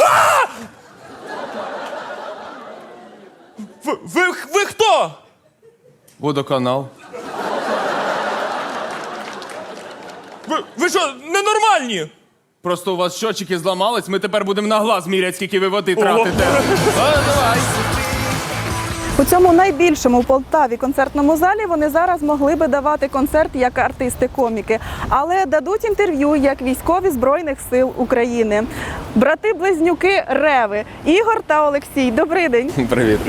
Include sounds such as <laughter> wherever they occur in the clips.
А! Ви, ви, ви хто? Водоканал. Ви, ви що, ненормальні? Просто у вас щочики зламались, ми тепер будемо на глаз міряти, скільки ви води тратите. А, <laughs> давай. Цьому найбільшому в Полтаві концертному залі вони зараз могли би давати концерт як артисти-коміки, але дадуть інтерв'ю як військові збройних сил України. Брати-близнюки Реви Ігор та Олексій. Добрий день. <laughs> Привіт.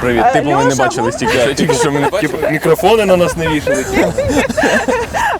Привіт. Е, Типу ми не Льоша, бачились тільки, тільки що ми типу, мікрофони на нас не вішали. <laughs>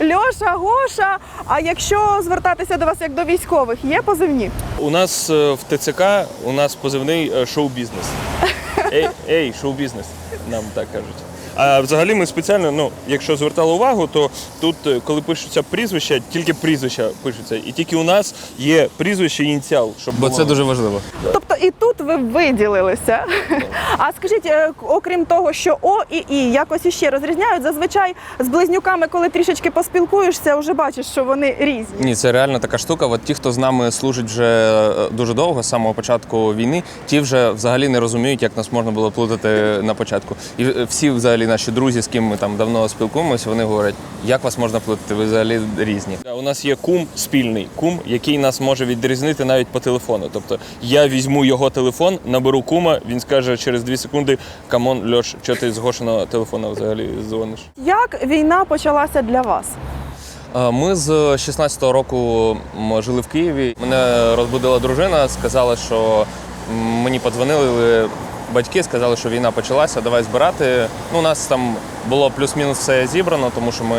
Льоша, Гоша. А якщо звертатися до вас як до військових, є позивні? У нас е, в ТЦК у нас позивний е, шоу-бізнес. <laughs> Ей, ей, шоу-бізнес, нам так кажуть. А взагалі ми спеціально, ну, якщо звертали увагу, то тут, е, коли пишуться прізвища, тільки прізвища пишуться. І тільки у нас є прізвище і ініціал, щоб Бо було. це дуже важливо. Тобто і тут ви виділилися. <laughs> А скажіть, е, окрім того, що О і І якось іще розрізняють, зазвичай з близнюками, коли трішечки поспілкуєшся, вже бачиш, що вони різні. Ні, це реально така штука. От ті, хто з нами служить вже е, дуже довго, з самого початку війни, ті вже взагалі не розуміють, як нас можна було плутати на початку. І всі взагалі наші друзі, з ким ми там давно спілкуємося, вони говорять, як вас можна плутати, ви взагалі різні. У нас є кум спільний, кум, який нас може відрізнити навіть по телефону. Тобто я візьму його телефон, наберу кума, він скаже через 2 секунди: Камон, Льош, що ти з Гошиного телефона взагалі дзвониш? Як війна почалася для вас? Е, Ми з 16-го року жили в Києві. Мене розбудила дружина, сказала, що мені подзвонили батьки, сказали, що війна почалася, давай збирати. Ну, у нас там було плюс-мінус все зібрано, тому що ми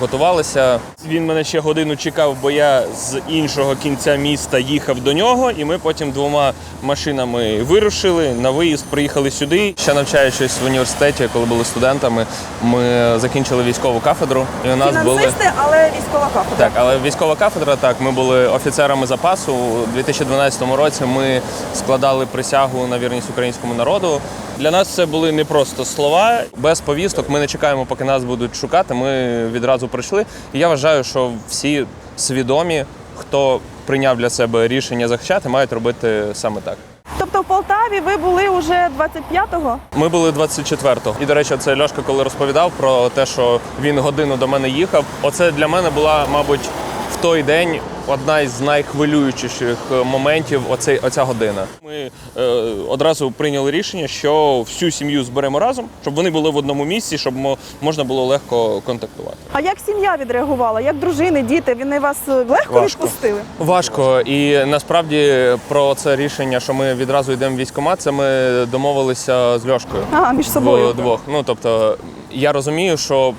готувалися. Він мене ще годину чекав, бо я з іншого кінця міста їхав до нього, і ми потім двома машинами вирушили на виїзд, приїхали сюди. Ще навчаючись в університеті, коли були студентами, ми закінчили військову кафедру. І у нас були але військова кафедра. Так, але військова кафедра, так, ми були офіцерами запасу. У 2012 році ми складали присягу на вірність українському народу. Для нас це були не просто слова. Без повісток ми не чекаємо, поки нас будуть шукати. Ми відразу прийшли. І я вважаю, що всі свідомі, хто прийняв для себе рішення захищати, мають робити саме так. Тобто в Полтаві ви були уже 25-го? Ми були 24-го. І, до речі, це Льошка, коли розповідав про те, що він годину до мене їхав. Оце для мене була, мабуть, в той день одна із найхвилюючіших моментів. Оцей, оця година. Ми е, одразу прийняли рішення, що всю сім'ю зберемо разом, щоб вони були в одному місці, щоб мо- можна було легко контактувати. А як сім'я відреагувала? Як дружини, діти? Вони вас е, легко Важко. відпустили? Важко. І насправді про це рішення, що ми відразу йдемо в військкомат, це ми домовилися з Льошкою. Ага, між собою. Вдвох. Ну тобто, я розумію, що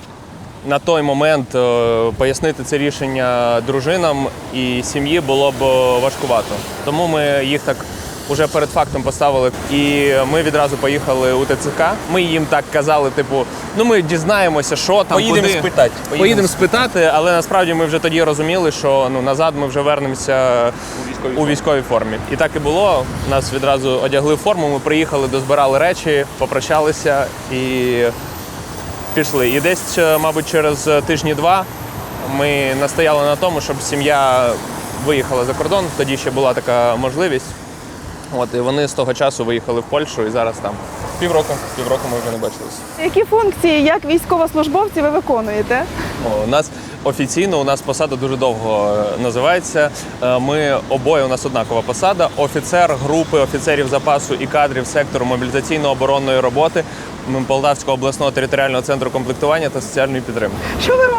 на той момент е, пояснити це рішення дружинам і сім'ї було б важкувато. Тому ми їх так. Уже перед фактом поставили, і ми відразу поїхали у ТЦК. Ми їм так казали, типу, ну ми дізнаємося, що там Поїдемо куди. спитати. Поїдемо спитати, але насправді ми вже тоді розуміли, що ну назад ми вже вернемося у військовій формі. І так і було. Нас відразу одягли в форму. Ми приїхали, дозбирали речі, попрощалися і пішли. І десь, е, мабуть, через тижні-два ми настояли на тому, щоб сім'я виїхала за кордон. Тоді ще була така можливість. От і вони з того часу виїхали в Польщу і зараз там. Півроку. Півроку ми вже не бачилися. Які функції, як військовослужбовці, ви виконуєте? У нас офіційно у нас посада дуже довго е, називається. Е, Ми обоє у нас однакова посада. Офіцер групи офіцерів запасу і кадрів сектору мобілізаційно-оборонної роботи Полтавського обласного територіального центру комплектування та соціальної підтримки. Що ви робите?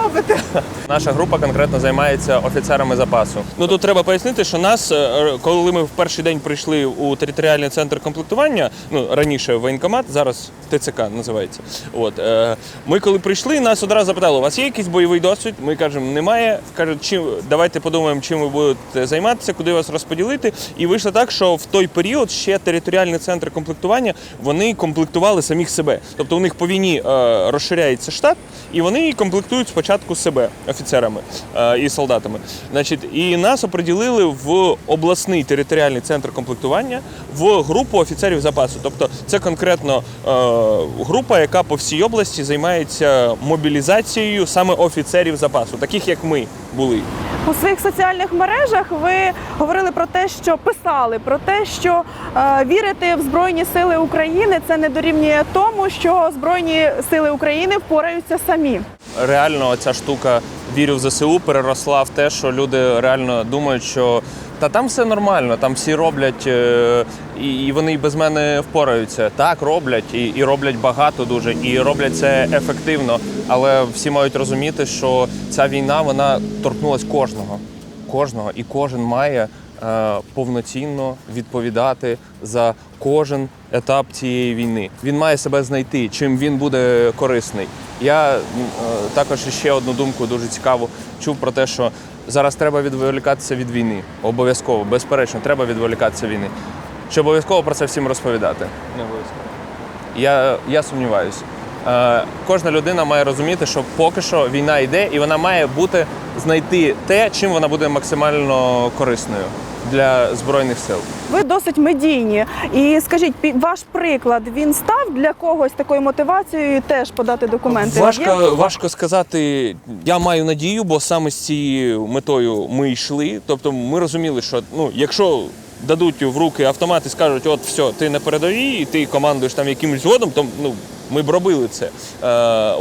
Наша група конкретно займається офіцерами запасу. Ну тут треба пояснити, що нас, е, коли ми в перший день прийшли у територіальний центр комплектування, ну раніше воєнкомат, зараз ТЦК називається. От е, ми коли прийшли, нас одразу запитали, у вас є якийсь бойовий досвід? Ми кажемо, немає. Кажуть, чим давайте подумаємо, чим ви будете займатися, куди вас розподілити. І вийшло так, що в той період ще територіальний центр комплектування вони комплектували самих себе. Тобто у них по війні е, розширяється штат, і вони комплектують спочатку оцінку себе офіцерами е, і солдатами. Значить, і нас оприділили в обласний територіальний центр комплектування в групу офіцерів запасу. Тобто, це конкретно е, група, яка по всій області займається мобілізацією саме офіцерів запасу, таких як ми були. У своїх соціальних мережах ви говорили про те, що писали про те, що е, вірити в Збройні Сили України це не дорівнює тому, що Збройні Сили України впораються самі. Реально ця штука вірю в ЗСУ переросла в те, що люди реально думають, що та там все нормально, там всі роблять, е, і, вони і без мене впораються. Так, роблять, і, і роблять багато дуже, і роблять це ефективно. Але всі мають розуміти, що ця війна вона торкнулась кожного. Кожного, і кожен має повноцінно відповідати за кожен етап цієї війни. Він має себе знайти, чим він буде корисний. Я е, також ще одну думку дуже цікаву чув про те, що зараз треба відволікатися від війни. Обов'язково, безперечно, треба відволікатися від війни. Чи обов'язково про це всім розповідати? Не обов'язково. Я, я сумніваюся. Е, кожна людина має розуміти, що поки що війна йде, і вона має бути знайти те, чим вона буде максимально корисною для збройних сил. Ви досить медійні. І скажіть, ваш приклад він став для когось такою мотивацією теж подати документи? Є? Важко, важко сказати. Я маю надію, бо саме з цією метою ми йшли. Тобто ми розуміли, що ну, якщо дадуть в руки автомат і скажуть, от все, ти на передовій, і ти командуєш там якимось згодом, то ну. Ми б робили це. Е,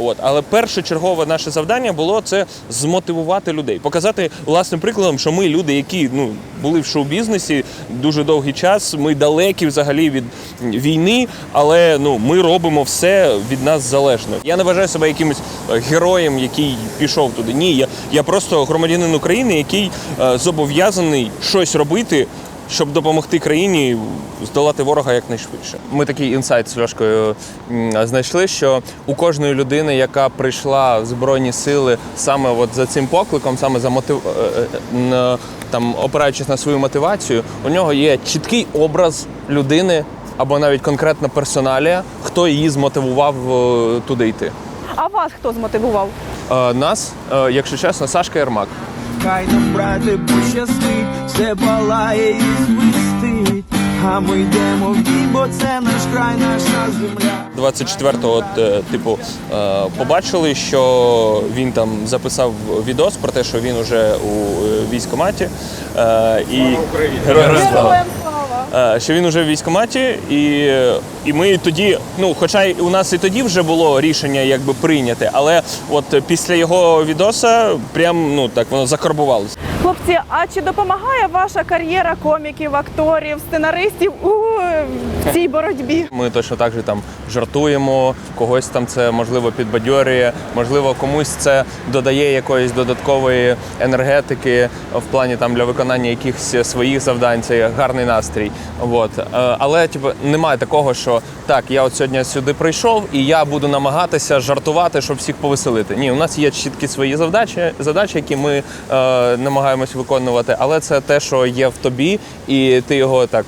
от. Але першочергове наше завдання було це змотивувати людей, показати власним прикладом, що ми люди, які ну, були в шоу-бізнесі дуже довгий час, ми далекі взагалі від війни, але ну, ми робимо все від нас залежно. Я не вважаю себе якимось е, героєм, який пішов туди. Ні, я, я просто громадянин України, який е, зобов'язаний щось робити, щоб допомогти країні здолати ворога якнайшвидше. Ми такий інсайт з Льошкою знайшли, що у кожної людини, яка прийшла в Збройні сили саме от за цим покликом, саме за мотив... е, е, н- там, опираючись на свою мотивацію, у нього є чіткий образ людини або навіть конкретна персоналія, хто її змотивував е, туди йти. А вас хто змотивував? Е, Нас, е, якщо чесно, Сашка Єрмак. Хай нам, брате, пощастить, все палає і свистить, а ми йдемо в бій, бо це наш край, наша земля. 24-го, е, типу, е, побачили, що він там записав відос про те, що він уже у е, військкоматі. І Героям слава! Що він уже в військкоматі, і, і ми тоді, ну, хоча у нас і тоді вже було рішення якби прийняти, але от після його відоса прям ну так воно закарбувалося. Хлопці, а чи допомагає ваша кар'єра коміків, акторів, сценаристів у цій боротьбі? Ми точно так же там жартуємо, когось там це можливо підбадьорює, можливо, комусь це додає якоїсь додаткової енергетики в плані там для виконання якихось своїх завдань. Це гарний настрій. От. Е, Але типу, немає такого, що так, я от сьогодні сюди прийшов і я буду намагатися жартувати, щоб всіх повеселити. Ні, у нас є чіткі свої завдачі, задачі, які ми е, намагаємось виконувати, але це те, що є в тобі, і ти його так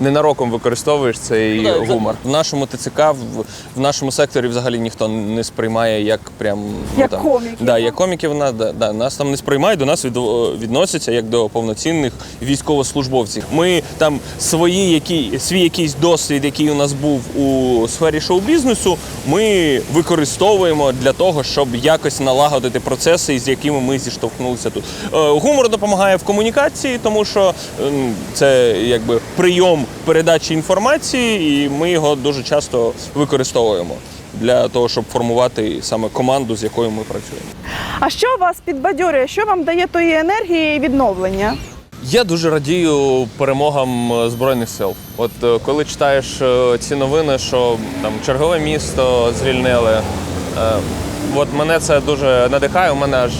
ненароком використовуєш цей Ну, гумор. В нашому ТЦК, в, в нашому секторі взагалі ніхто не сприймає як прям ну, Як там, коміків, Да, да? як коміків на- да, да, нас там не сприймають, до нас від, відносяться як до повноцінних військовослужбовців. Ми там свої, які, свій якийсь досвід, який у нас був у сфері шоу-бізнесу, ми використовуємо для того, щоб якось налагодити процеси, з якими ми зіштовхнулися тут. Е, Гумор допомагає в комунікації, тому що ем, це якби прийом передачі інформації, і ми його дуже часто використовуємо для того, щоб формувати саме команду, з якою ми працюємо. А що вас підбадьорює? Що вам дає тої енергії і відновлення? Я дуже радію перемогам е, збройних сил. От е, коли читаєш е, ці новини, що там чергове місто звільнили, е, от мене це дуже надихає. У мене аж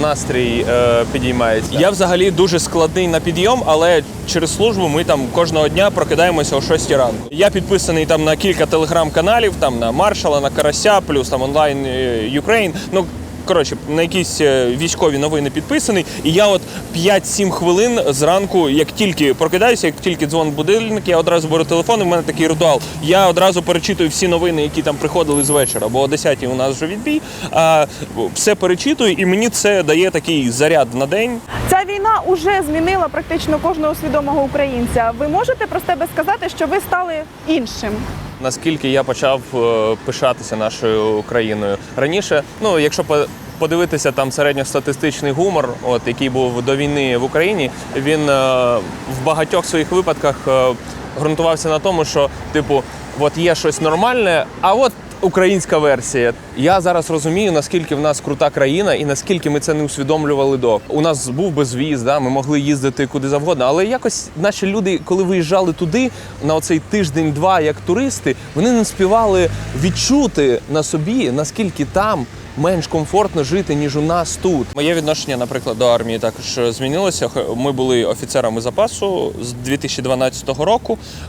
настрій е, підіймається. Я взагалі дуже складний на підйом, але через службу ми там кожного дня прокидаємося о 6 ранку. Я підписаний там на кілька телеграм-каналів, там на маршала, на карася, плюс там онлайн Ukraine. Ну коротше, на якісь е, військові новини підписаний. І я от 5-7 хвилин зранку, як тільки прокидаюся, як тільки дзвонить будильник, я одразу беру телефон, і в мене такий ритуал. Я одразу перечитую всі новини, які там приходили з вечора, бо о 10 у нас вже відбій. А все перечитую, і мені це дає такий заряд на день. Ця війна уже змінила практично кожного свідомого українця. Ви можете про себе сказати, що ви стали іншим? Наскільки я почав е, пишатися нашою країною. Раніше, ну якщо по- подивитися там середньостатистичний гумор, от який був до війни в Україні, він е, в багатьох своїх випадках е, ґрунтувався на тому, що типу, от є щось нормальне, а от. Українська версія. Я зараз розумію, наскільки в нас крута країна і наскільки ми це не усвідомлювали до. У нас був безвіз, да, ми могли їздити куди завгодно. Але якось наші люди, коли виїжджали туди на оцей тиждень-два як туристи, вони не співали відчути на собі, наскільки там менш комфортно жити, ніж у нас тут. Моє відношення, наприклад, до армії також змінилося. Ми були офіцерами запасу з 2012 року, е,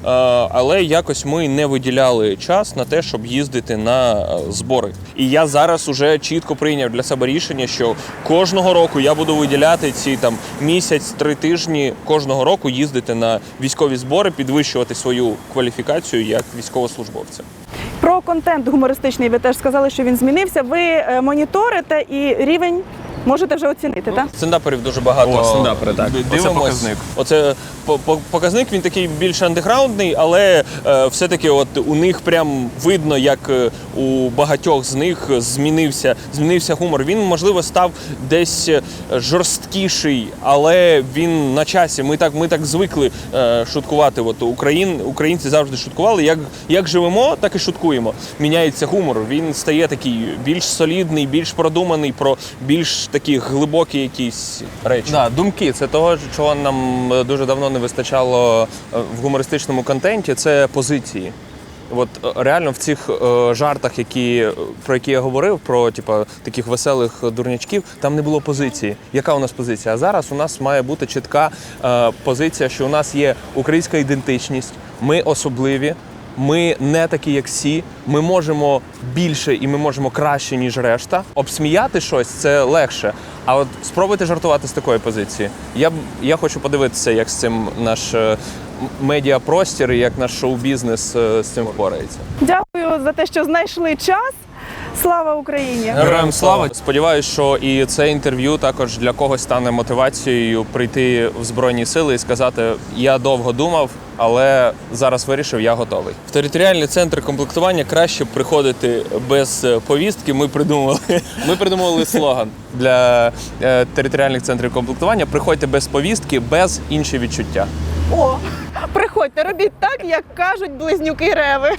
але якось ми не виділяли час на те, щоб їздити на е, збори. І я зараз уже чітко прийняв для себе рішення, що кожного року я буду виділяти ці там місяць-три тижні кожного року їздити на військові збори, підвищувати свою кваліфікацію як військовослужбовця. Про контент гумористичний ви теж сказали, що він змінився. Ви е, моніторите і рівень можете вже оцінити, так? Стендаперів дуже багато. О, стендапери, так. д- Оце показник. Оце по- по- показник. Він такий більш андеграундний, але е, все-таки, от у них прям видно, як е, у багатьох з них змінився, змінився гумор. Він можливо став десь е, жорсткіший, але він на часі. Ми так, ми так звикли е, шуткувати. От Україн, українці завжди шуткували. Як, як живемо, так і шуткуємо. Міняється гумор. Він стає такий більш солідний, більш продуманий, про більш такі глибокі якісь речі. Да, думки це того, чого нам е, дуже давно не вистачало е, в гумористичному контенті. Це позиції. От е, реально в цих е, жартах, які про які я говорив, про типа таких веселих дурнячків, там не було позиції. Яка у нас позиція? А зараз у нас має бути чітка е, позиція, що у нас є українська ідентичність, ми особливі. Ми не такі, як всі. Ми можемо більше і ми можемо краще, ніж решта. Обсміяти щось це легше. А от спробуйте жартувати з такої позиції. Я я хочу подивитися, як з цим наш е, медіапростір і як наш шоу-бізнес е, з цим впорається. Дякую за те, що знайшли час. Слава Україні! Героям слава! Сподіваюсь, що і це інтерв'ю також для когось стане мотивацією прийти в збройні сили і сказати: я довго думав, але зараз вирішив, я готовий. В територіальний центр комплектування краще приходити без е, повістки. Ми придумали. <laughs> Ми придумали слоган для е, територіальних центрів комплектування. Приходьте без повістки, без інші відчуття. О, приходьте, робіть так, як кажуть близнюки Реви.